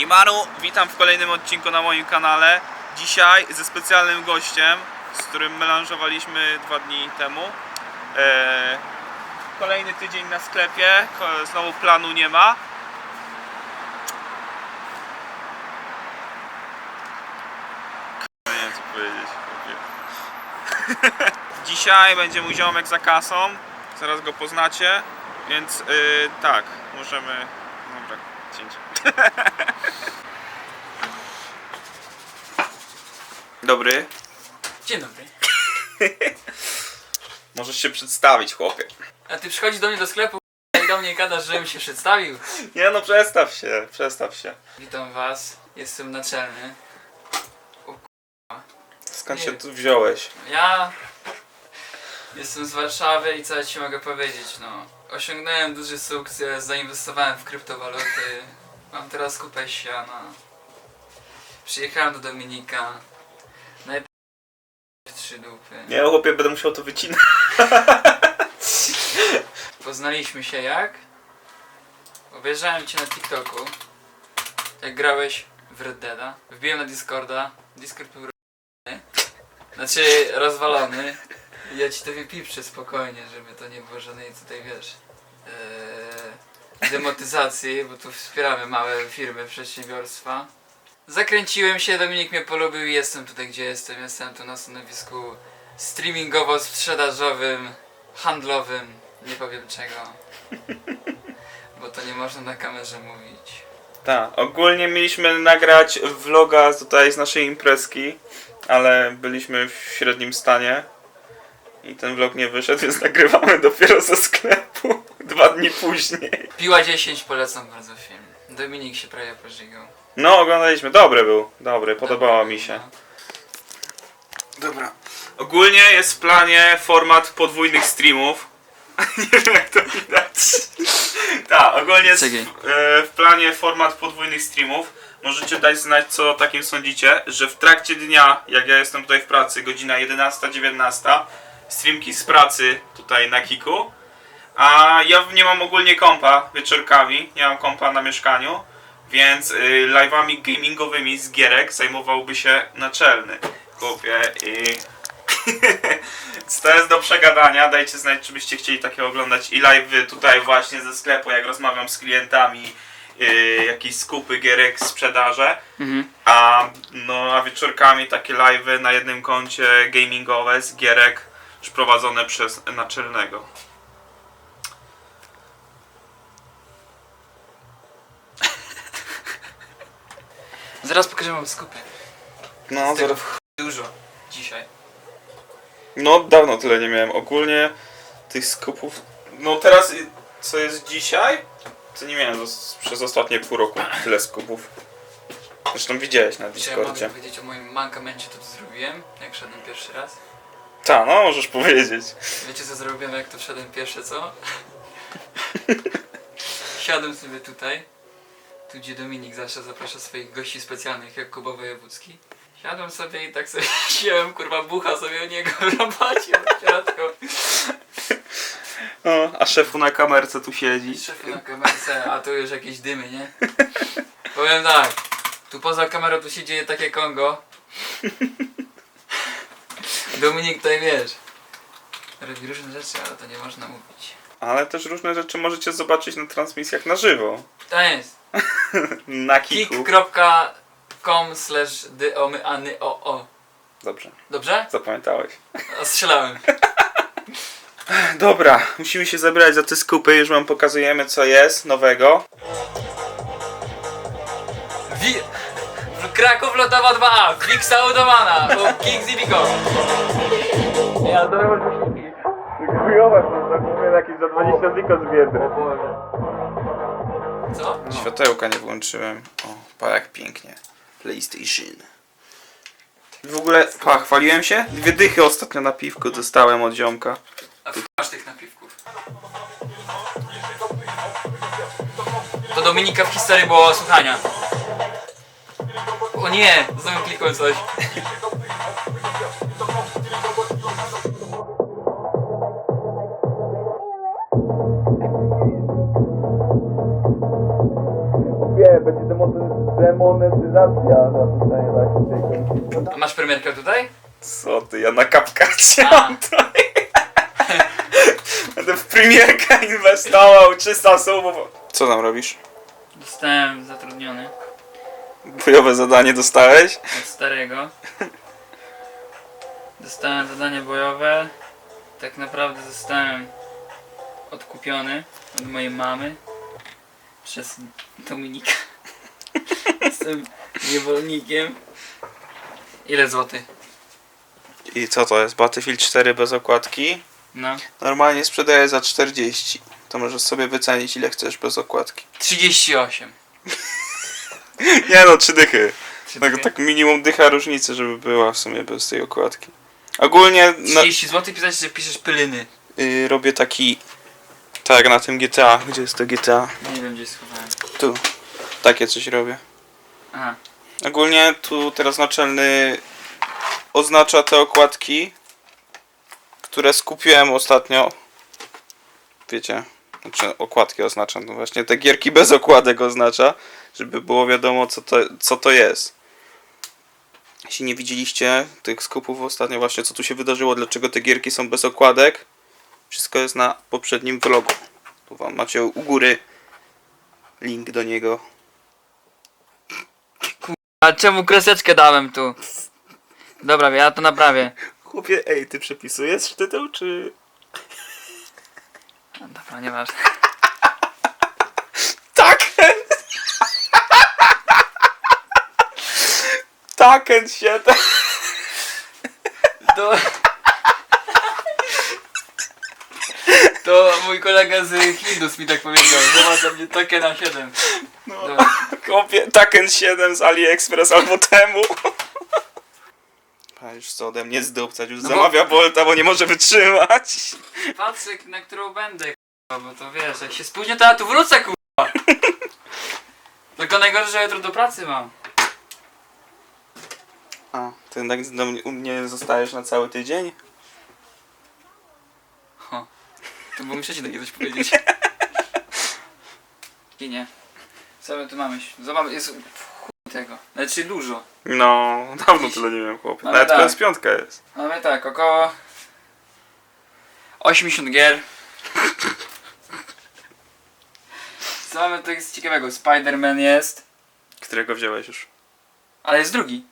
Siemanu, witam w kolejnym odcinku na moim kanale. Dzisiaj ze specjalnym gościem, z którym melanżowaliśmy dwa dni temu. Eee, kolejny tydzień na sklepie, znowu planu nie ma. Nie wiem co powiedzieć. Dzisiaj będzie mój ziomek za kasą, zaraz go poznacie, więc yy, tak, możemy... Dobra, cięcie. Dobry. Dzień dobry. Możesz się przedstawić, chłopie. A ty przychodzisz do mnie do sklepu i do mnie gadasz, żebym się przedstawił. Nie no, przestaw się, przestaw się. Witam was, jestem naczelny. Skąd Nie. się tu wziąłeś? Ja jestem z Warszawy i co ci mogę powiedzieć, no. Osiągnąłem duży sukces, zainwestowałem w kryptowaluty. Mam teraz kupę siana. Przyjechałem do Dominika. Najpierw trzy dupy. Nie, chłopie, będę musiał to wycinać. Poznaliśmy się jak? Obejrzałem cię na TikToku. Jak grałeś w Red Deada. Wbiłem na Discorda. Discord był rozwalony. Znaczy rozwalony. Ja ci to wypiprzę spokojnie, żeby to nie było żadnej tutaj wiesz. Ee, demotyzacji, bo tu wspieramy małe firmy, przedsiębiorstwa. Zakręciłem się, Dominik mnie polubił i jestem tutaj gdzie jestem. Jestem tu na stanowisku streamingowo-sprzedażowym, handlowym, nie powiem czego. Bo to nie można na kamerze mówić. Tak, ogólnie mieliśmy nagrać vloga tutaj z naszej imprezki, ale byliśmy w średnim stanie i ten vlog nie wyszedł, więc nagrywamy dopiero ze sklepu dwa dni później. Piła 10 polecam bardzo film. Dominik się prawie pożygał. No, oglądaliśmy, dobry był, dobry, podobało Dobry, mi się. no. Dobra. Ogólnie jest w planie format podwójnych streamów. Nie wiem jak to widać. tak, ogólnie jest Czekaj. w, e, w planie format podwójnych streamów. Możecie dać znać co o takim sądzicie, że w trakcie dnia, jak ja jestem tutaj w pracy, godzina 11-19, streamki z pracy tutaj na Kiku. A ja nie mam ogólnie kompa wieczorkami, nie mam kompa na mieszkaniu, więc y, live'ami gamingowymi z gierek zajmowałby się naczelny. Chłopie i... To jest do przegadania, dajcie znać czy byście chcieli takie oglądać i live'y tutaj właśnie ze sklepu, jak rozmawiam z klientami, y, jakieś skupy gierek, sprzedaże. Mhm. A, no, a wieczorkami takie live'y na jednym koncie gamingowe z gierek już prowadzone przez naczelnego. Zaraz pokażę wam skupy. No, Z tego chuj dużo. Dzisiaj. no dawno tyle nie miałem. Ogólnie tych skupów. No teraz co jest dzisiaj? To nie miałem zos- przez ostatnie pół roku tyle skupów. Zresztą widziałeś na Dzisiaj mogę Discordzie. powiedzieć o moim mankamencie, to, to zrobiłem, jak szedłem pierwszy raz. Ta, no możesz powiedzieć. Wiecie co zrobiłem jak to wszedłem pierwsze co? Siadłem sobie tutaj, tu gdzie Dominik zawsze zaprasza swoich gości specjalnych jak Kuba Wojewódzki. Siadłem sobie i tak sobie siłem, kurwa bucha sobie u niego w środku. No, a szefu na kamerce tu siedzi. Szefu na kamerce, a tu już jakieś dymy, nie? Powiem tak, tu poza kamerą tu się dzieje takie Kongo. Dominik tutaj wiesz, robi różne rzeczy, ale to nie można mówić. Ale też różne rzeczy możecie zobaczyć na transmisjach na żywo. To jest Na kiku. kick.com slash dyomyany o o. Dobrze, Dobrze? zapamiętałeś. A strzelałem. Dobra, musimy się zebrać za te skupy, już wam pokazujemy co jest nowego. Wi Kraków Lotowa 2A, Wixa Audomana, o King Zibiko. Ja to może Chujowe są, mówię, jakieś za 20 ziko z biedy. Co? Światełka nie włączyłem. O, pa jak pięknie. PlayStation. W ogóle, pa, chwaliłem się? Dwie dychy ostatnio na piwku dostałem od ziomka. A tu masz tych napiwków. To Dominika w historii było słuchania. O nie, znowu klikłem coś. Wie, nie, będzie demonetyzacja na A masz premierkę tutaj? Co ty, ja na kapkacie mam to. Będę w premierkę inwestował, 300 subów. Co tam robisz? Zostałem zatrudniony Bojowe zadanie dostałeś? od starego. Dostałem zadanie bojowe. Tak naprawdę zostałem odkupiony od mojej mamy przez Dominika. Jestem niewolnikiem. Ile złotych? I co to jest? Battlefield 4 bez okładki? No. Normalnie sprzedaję za 40. To możesz sobie wycenić ile chcesz bez okładki. 38. Nie no, trzy dychy. Tak, tak minimum dycha różnicy, żeby była w sumie bez tej okładki. Ogólnie na, 30 zł pisać, że piszesz pyliny. y, robię taki... Tak, na tym GTA. Gdzie jest to GTA? Nie wiem gdzie schowałem. Tu. Takie coś robię. Aha. Ogólnie tu teraz naczelny oznacza te okładki, które skupiłem ostatnio. Wiecie, znaczy okładki oznacza, no właśnie te gierki bez okładek oznacza, żeby było wiadomo co to, co to jest. Jeśli nie widzieliście tych skupów ostatnio właśnie co tu się wydarzyło, dlaczego te gierki są bez okładek, wszystko jest na poprzednim vlogu. Tu wam macie u góry link do niego. A czemu kreseczkę dałem tu? Dobra, ja to naprawię. Chłopie, ej, ty przepisujesz tytuł, czy... A, Dobra, nieważne. Taken! Taken 7! To... To mój kolega z Hindus mi tak powiedział, że ma dla mnie takie na 7. No, Dobra. chłopie, Taken 7 z AliExpress albo temu. A już co ode mnie zdupcać, już No bo- zamawia Bolta, bo nie może wytrzymać. Patrzę na którą będę, k***a, bo to wiesz, jak się spóźnię to ja tu wrócę, k***a. Tylko najgorsze, że jutro do pracy mam. A, ty tak do mnie, u mnie zostajesz na cały tydzień? Ho. To bo muszę ci takie coś powiedzieć. I nie. Co my tu mamy? Zobacz, jest tego. Znaczy dużo. No, dawno tyle nie wiem, chłopie. Ale Nawet tak. PS5 jest. Mamy tak, około 80 gier. Co mamy tu jest ciekawego? Spider-Man jest, Którego wziąłeś już? ale jest drugi.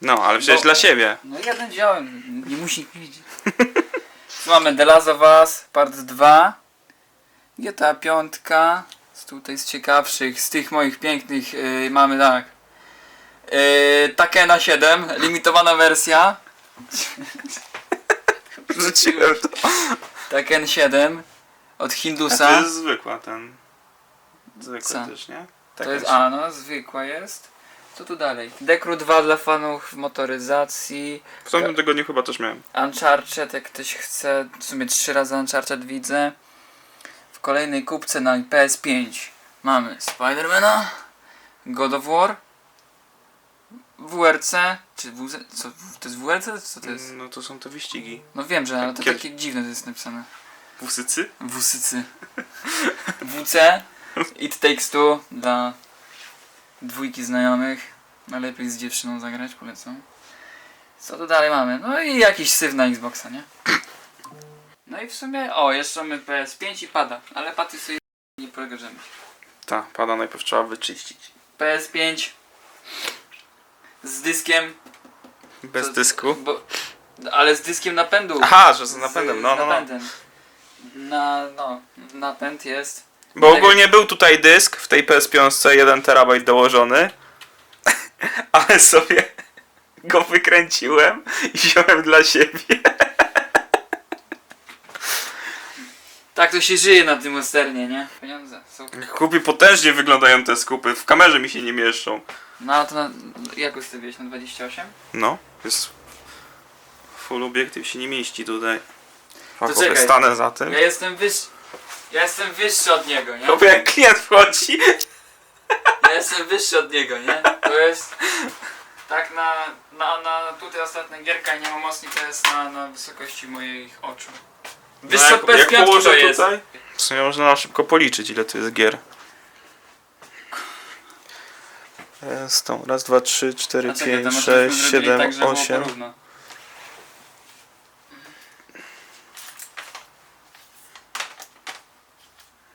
No, ale wziąłeś Bo- dla siebie. No jeden wziąłem, nie musi widzieć. Tu mamy The Last of Us, part 2. GTA 5. Z tutaj z ciekawszych, z tych moich pięknych yy, mamy tak. Yy, Takena 7, limitowana wersja. Wrzuciłem to. Taken 7 od A to Hindusa. jest zwykła ten. Zwykła też, nie? To jest, a no, zwykła jest. Co tu dalej? Dekru 2 dla fanów motoryzacji. W tamtym tygodniu chyba też miałem. Uncharted, jak ktoś chce, w sumie trzy razy Uncharted widzę. W kolejnej kupce na PS5 mamy Spidermana, God of War, WRC, czy WZ, co, to jest WRC? Co to jest? No to są te wyścigi. No wiem, że ale to Kiedy- takie dziwne to jest napisane. Wusycy? Wusycy. WC, It Takes Two dla dwójki znajomych. Najlepiej z dziewczyną zagrać, polecam. Co tu dalej mamy? No i jakiś syf na Xboxa, nie? No i w sumie, o, jeszcze mamy PS5 i pada, ale paty sobie nie polegarzemy. Tak, pada najpierw trzeba wyczyścić. PS5 z dyskiem. Bez to- dysku. Bo, ale z dyskiem napędu. Aha, że z Z- napędem, z no, no, no. napędem. Na, no, napęd jest. Bo ogólnie był tutaj dysk w tej PS5 1 terabajt dołożony, ale sobie go wykręciłem i wziąłem dla siebie. Tak to się żyje na tym Westernie, nie? Pieniądze są. Kupi potężnie wyglądają te skupy, w kamerze mi się nie mieszczą. No a to na, jak ustawiłeś na 28? No, jest full obiektyw się nie mieści tutaj. To czekaj. stanę za tym. Ja jestem wyższy. Ja jestem wyższy od niego, nie? Robię jak klient wchodzi. Ja jestem wyższy od niego, nie? To jest. Tak na, na, na tutaj ostatnia gierka i nie ma mocni to jest na, na wysokości moich oczu. Wyższy No, PS5 to położę jest. tutaj? W sumie można szybko policzyć ile tu jest gier. Jest tą. Raz, dwa, trzy, cztery, A czekaj, to pięć, może sześć, byśmy zrobili siedem, tak, żeby było osiem. porówno.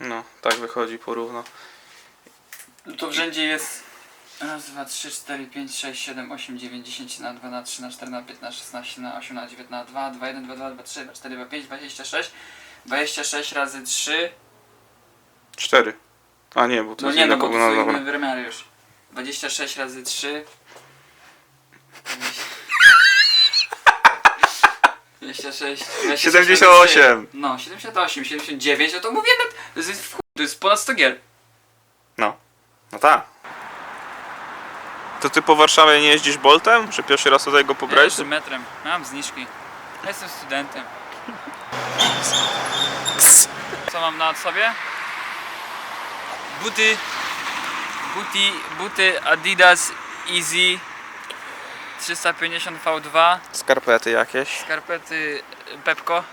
No, tak wychodzi porówno. No to w rzędzie jest raz, dwa, trzy, cztery, pięć, sześć, siedem, osiem, dziewięć, dziesięć na dwa, na trzy, na cztery, na pięć, na szesnaście, na osiem, na dziewięć, na dwa, dwa, jeden, dwa, dwa, dwa, trzy, dwa, cztery, dwa, pięć, dwadzieścia sześć. Dwadzieścia sześć razy trzy. Cztery. A nie, bo to No jest nie, no inna bo to są dobra. inne wymiary już. 26 razy 3. 26, 26 78. No, 78, 79, no to mówię, no, to jest, w chuj, to jest ponad 100 gier. No. No tak. To ty po Warszawie nie jeździsz Boltem? Że pierwszy raz tutaj go pograłeś? Jeżdżę metrem, mam zniżki. Jestem studentem. Co mam na sobie? Buty, buty, buty Adidas Easy 350 V2. Skarpety jakieś. Skarpety Pepko,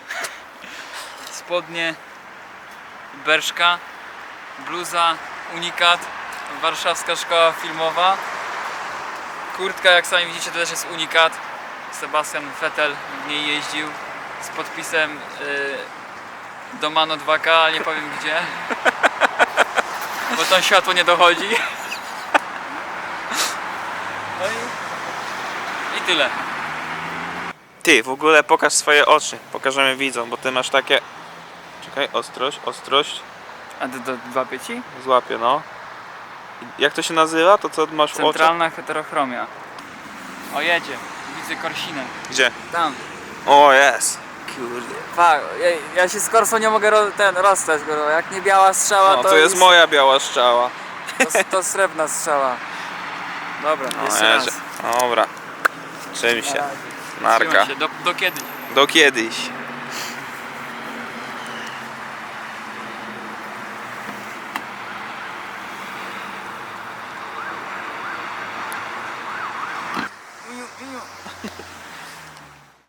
spodnie Berszka, bluza Unikat, warszawska szkoła filmowa, kurtka jak sami widzicie to też jest Unikat, Sebastian Vettel w niej jeździł z podpisem y, do Mano 2K, ale nie powiem gdzie, bo tam światło nie dochodzi. No i, i tyle. Ty, w ogóle pokaż swoje oczy. Pokażemy widzom, bo ty masz takie... Czekaj, ostrość, ostrość. A do, do dwa pieci? Złapię, no. Jak to się nazywa? To co masz w oczach? Centralna heterochromia. O jedzie, widzę korsinę. Gdzie? Tam. O, jest. Kurde. Fak, ja, ja się z korsą nie mogę ro, ten rozstać, bo jak nie biała strzała, No, to, to jest moja biała strzała. To, to srebrna strzała. Dobra, No, jeszcze raz. Dobra. Czym się? Trzymaj Narka. się, do, do kiedy? Do kiedyś.